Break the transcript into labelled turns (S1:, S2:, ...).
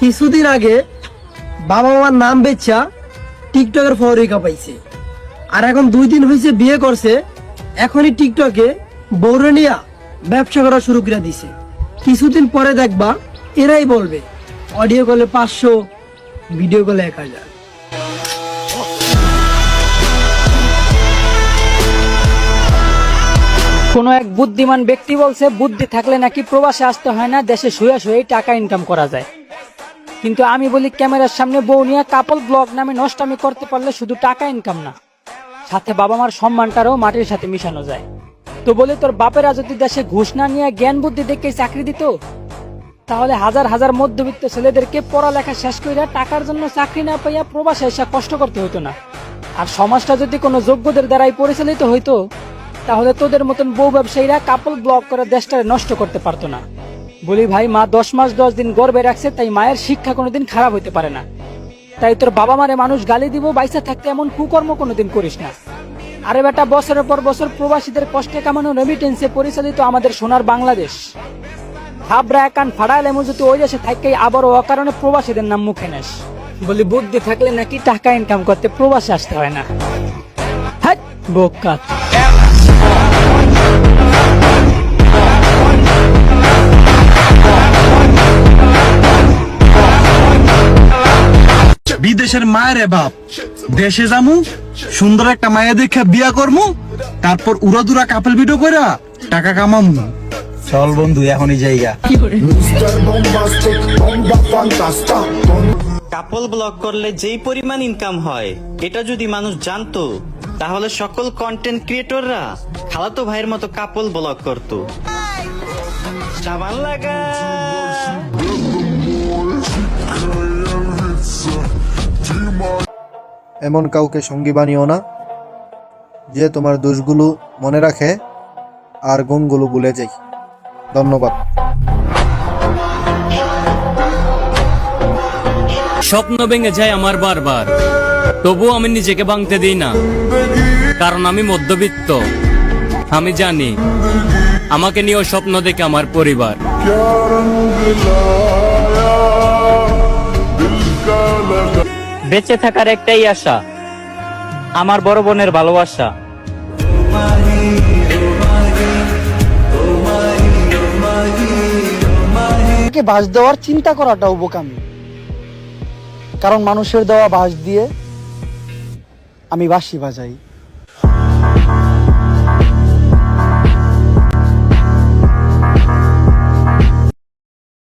S1: কিছুদিন আগে বাবা মার নাম বেচা টিকটকের ফরিকা পাইছে। আর এখন দুই দিন হয়েছে বিয়ে করছে, এখনই টিকটকে বৌরনিয়া ব্যবসা করা শুরু করে দিছে। কিছুদিন পরে দেখবা এরাই বলবে, অডিও কলে পাঁচশো, ভিডিও কলে এক হাজার।
S2: কোনো এক বুদ্ধিমান ব্যক্তি বলছে, বুদ্ধি থাকলে নাকি প্রবাসে আসতে হয় না, দেশে শুয়ে শুয়েই টাকা ইনকাম করা যায়। কিন্তু আমি বলি ক্যামেরার সামনে বউ নিয়ে কাপল ব্লগ নামে নষ্টামি করতে পারলে শুধু টাকা ইনকাম না। সাথে বাবা মার সম্মানটারও মাটির সাথে মিশানো যায়। তো বলে তোর বাপেরা যদি দেশে ঘুষ না নিয়ে জ্ঞান বুদ্ধি দেখে চাকরি দিত? তাহলে হাজার হাজার মধ্যবিত্ত ছেলেদেরকে পড়ালেখা শেষ কইরা টাকার জন্য চাকরি না পাইয়া প্রবাসে এসে কষ্ট করতে হতো না। আর সমাজটা যদি কোনো যোগ্যদের দ্বারাই পরিচালিত হইতো, তাহলে তোদের মতন বউ ব্যবসায়ীরা কাপল ব্লক করে দেশটা নষ্ট করতে পারতো না। বলি, ভাই, মা দশ মাস দশ দিন গর্বে রাখছে, তাই মায়ের শিক্ষা কোনোদিন খারাপ হইতে পারে না। তাই তোর বাবা মারে মানুষ গালি দিব, বাইসা থাকতে এমন কুকর্ম কোনোদিন করিস না। আরে বেটা, বছরের পর বছর প্রবাসীদের কষ্টে কামানো রেমিটেন্সে পরিচালিত আমাদের সোনার বাংলাদেশ। হাবরা একান ফাড়াইলে এমন যদি ওই দেশে থাকতেই আবারও অকারণে প্রবাসীদের নাম মুখে নেস। বলি, বুদ্ধি থাকলে নাকি টাকা ইনকাম করতে প্রবাসে আসতে হয় না? হ্যাঁ বোকা
S3: বিদেশের মায়ের বাপ দেশে যামু সুন্দর একটা মায়ের দেখে বিয়া করমু তারপর উড়াদুরা কাপেল ভিডিও কইরা টাকা কামামু চল বন্ধু এখনই জায়গা
S4: কাপল ব্লক করলে যেই পরিমাণ ইনকাম হয় এটা যদি মানুষ জানতো তাহলে সকল কন্টেন্ট ক্রিয়েটররা খালাতো ভাইয়ের মতো কাপল ব্লক করতো সাবান লাগা
S5: এমন কাউকে সঙ্গী বানিও না, যে তোমার দোষগুলো মনে রাখে আর গুণগুলো ভুলে যায়। ধন্যবাদ।
S6: স্বপ্ন ভেঙে যায় আমার বারবার, তবুও আমি নিজেকে ভাঙতে দিই না, কারণ আমি মধ্যবিত্ত। আমি জানি, আমাকে নিয়েও স্বপ্ন দেখে আমার পরিবার।
S2: বেঁচে থাকার একটাই আশা, আমার বড় বোনের ভালোবাসা।
S1: বাস দেওয়ার চিন্তা করাটা উপকামী। কারণ মানুষের দেওয়া বাস দিয়ে আমি বাঁশি বাজাই।